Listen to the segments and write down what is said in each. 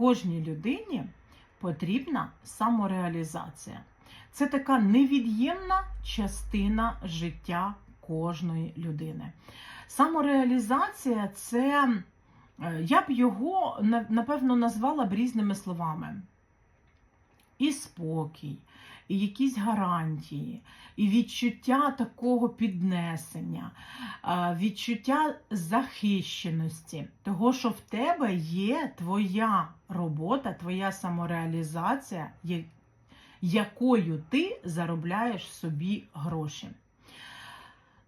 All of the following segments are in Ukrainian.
кожній людині потрібна самореалізація. Це така невід'ємна частина життя кожної людини. Самореалізація це, е, я б його напевно назвала б різними словами. І спокій, і якісь гарантії, і відчуття такого піднесення, відчуття захищеності, того, що в тебе є твоя робота, твоя самореалізація, якою ти заробляєш собі гроші.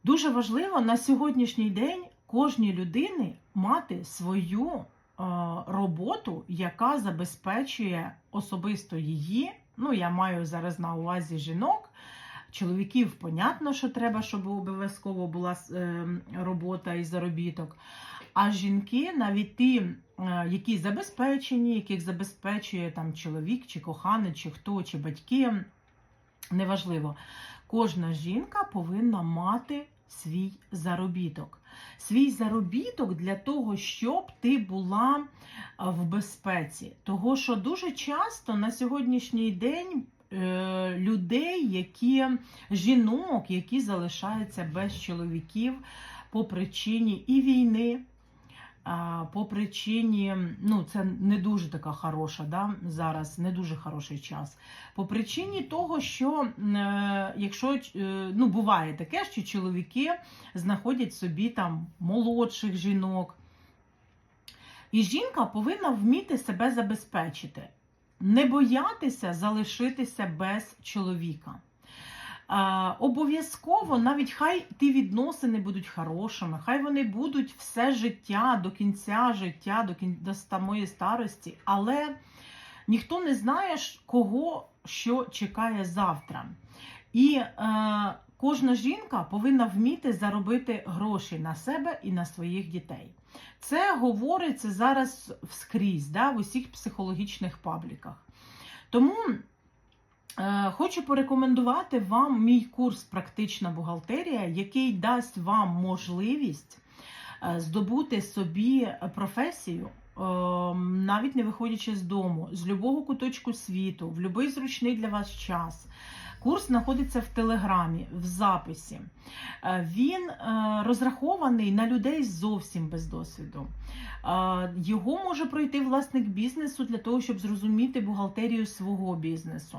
Дуже важливо на сьогоднішній день кожній людини мати свою роботу, яка забезпечує особисто її. Ну, я маю зараз на увазі жінок. Чоловіків, понятно, що треба, щоб обов'язково була е, робота і заробіток. А жінки, навіть ті, е, які забезпечені, яких забезпечує там чоловік, чи коханий, чи хто, чи батьки, неважливо. Кожна жінка повинна мати свій заробіток. Свій заробіток для того, щоб ти була в безпеці. Того, що дуже часто на сьогоднішній день е, людей, які жінок, які залишаються без чоловіків по причині і війни. По причині, ну це не дуже така хороша, да, зараз не дуже хороший час. По причині того, що е, якщо е, ну, буває таке, що чоловіки знаходять собі там молодших жінок. І жінка повинна вміти себе забезпечити, не боятися залишитися без чоловіка. Обов'язково, навіть хай ті відносини будуть хорошими, хай вони будуть все життя до кінця життя, до, кін... до старості, але ніхто не знає, кого що чекає завтра. І е, кожна жінка повинна вміти заробити гроші на себе і на своїх дітей. Це говориться зараз вскрізь, да, в усіх психологічних пабліках. Тому хочу порекомендувати вам мій курс Практична бухгалтерія, який дасть вам можливість е, здобути собі професію. Е, Навіть не виходячи з дому, з любого куточку світу, в будь-який зручний для вас час. Курс знаходиться в Телеграмі, в записі. Е, Він е, розрахований на людей зовсім без досвіду. Е, Його може пройти власник бізнесу для того, щоб зрозуміти бухгалтерію свого бізнесу.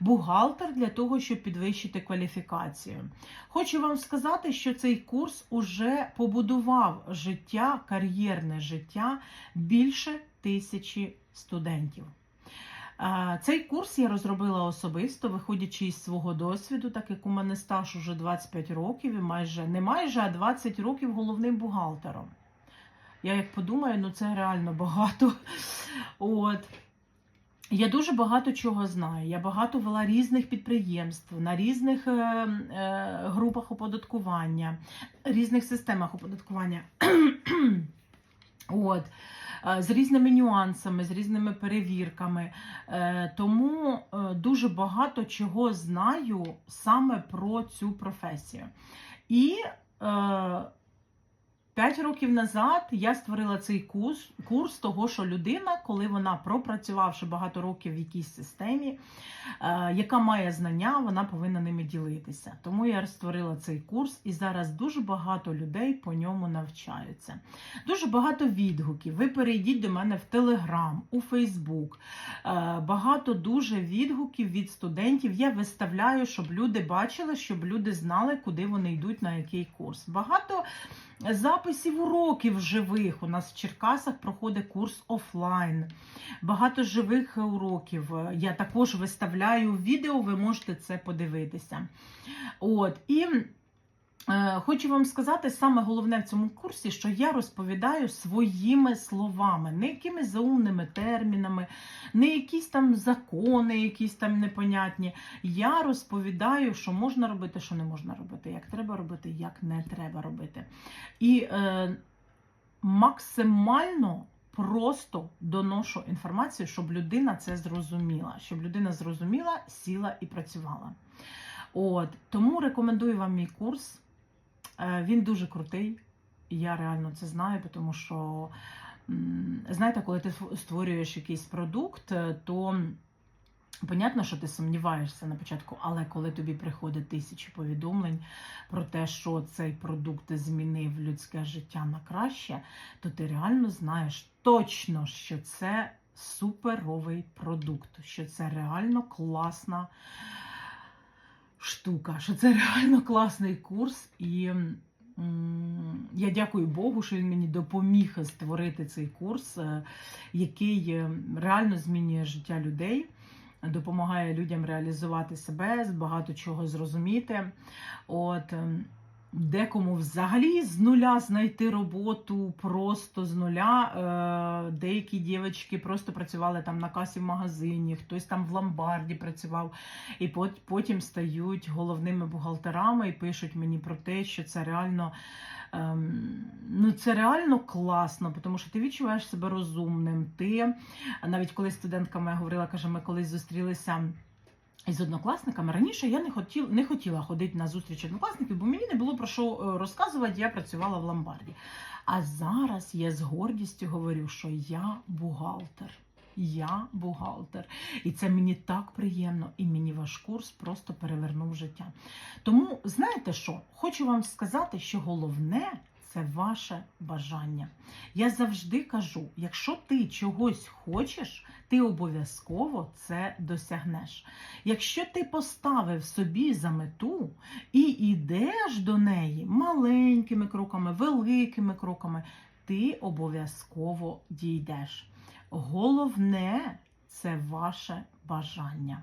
Бухгалтер для того, щоб підвищити кваліфікацію. Хочу вам сказати, що цей курс уже побудував життя, кар'єрне життя більше тисячі студентів. Цей курс я розробила особисто, виходячи із свого досвіду, так як у мене стаж уже 25 років і майже не майже, а 20 років головним бухгалтером. Я як подумаю, ну це реально багато. От. Я дуже багато чого знаю. Я багато вела різних підприємств на різних е, е, групах оподаткування, різних системах оподаткування. От. Е, З різними нюансами, з різними перевірками. Е, Тому е, дуже багато чого знаю саме про цю професію. І П'ять років назад я створила цей курс, курс того, що людина, коли вона пропрацювавши багато років в якійсь системі, е, яка має знання, вона повинна ними ділитися. Тому я створила цей курс, і зараз дуже багато людей по ньому навчаються. Дуже багато відгуків. Ви перейдіть до мене в Телеграм, у Фейсбук. Е, багато дуже відгуків від студентів. Я виставляю, щоб люди бачили, щоб люди знали, куди вони йдуть на який курс. Багато записів уроків живих. У нас в Черкасах проходить курс офлайн. Багато живих уроків. Я також виставляю відео, ви можете це подивитися. От. І хочу вам сказати, саме головне в цьому курсі, що я розповідаю своїми словами, не якимись заумними термінами, не якісь там закони, якісь там непонятні. Я розповідаю, що можна робити, що не можна робити, як треба робити, як не треба робити. І е, максимально просто доношу інформацію, щоб людина це зрозуміла, щоб людина зрозуміла, сіла і працювала. От, тому рекомендую вам мій курс. Е, Він дуже крутий. і Я реально це знаю, тому що знаєте, коли ти створюєш якийсь продукт, е, то понятно, що ти сумніваєшся на початку, але коли тобі приходить тисячі повідомлень про те, що цей продукт змінив людське життя на краще, то ти реально знаєш точно, що це суперовий продукт, що це реально класна штука, що це реально класний курс. І я дякую Богу, що він мені допоміг створити цей курс, е, який е, реально змінює життя людей. Допомагає людям реалізувати себе, багато чого зрозуміти. От ем, декому взагалі з нуля знайти роботу просто з нуля. Е, деякі дівчатки просто працювали там на касі в магазині, хтось там в ломбарді працював, і пот- потім стають головними бухгалтерами і пишуть мені про те, що це реально. ем, Ну, це реально класно, тому що ти відчуваєш себе розумним. Ти навіть коли студентка моя говорила, каже, ми колись зустрілися із однокласниками. Раніше я не хотіла, не хотіла ходити на зустріч однокласників, бо мені не було про що е, розказувати, я працювала в ломбарді. А зараз я з гордістю говорю, що я бухгалтер. Я бухгалтер. І це мені так приємно, і мені ваш курс просто перевернув життя. Тому, знаєте що, хочу вам сказати, що головне це ваше бажання. Я завжди кажу: якщо ти чогось хочеш, ти обов'язково це досягнеш. Якщо ти поставив собі за мету і йдеш до неї маленькими кроками, великими кроками, ти обов'язково дійдеш. Головне це ваше бажання.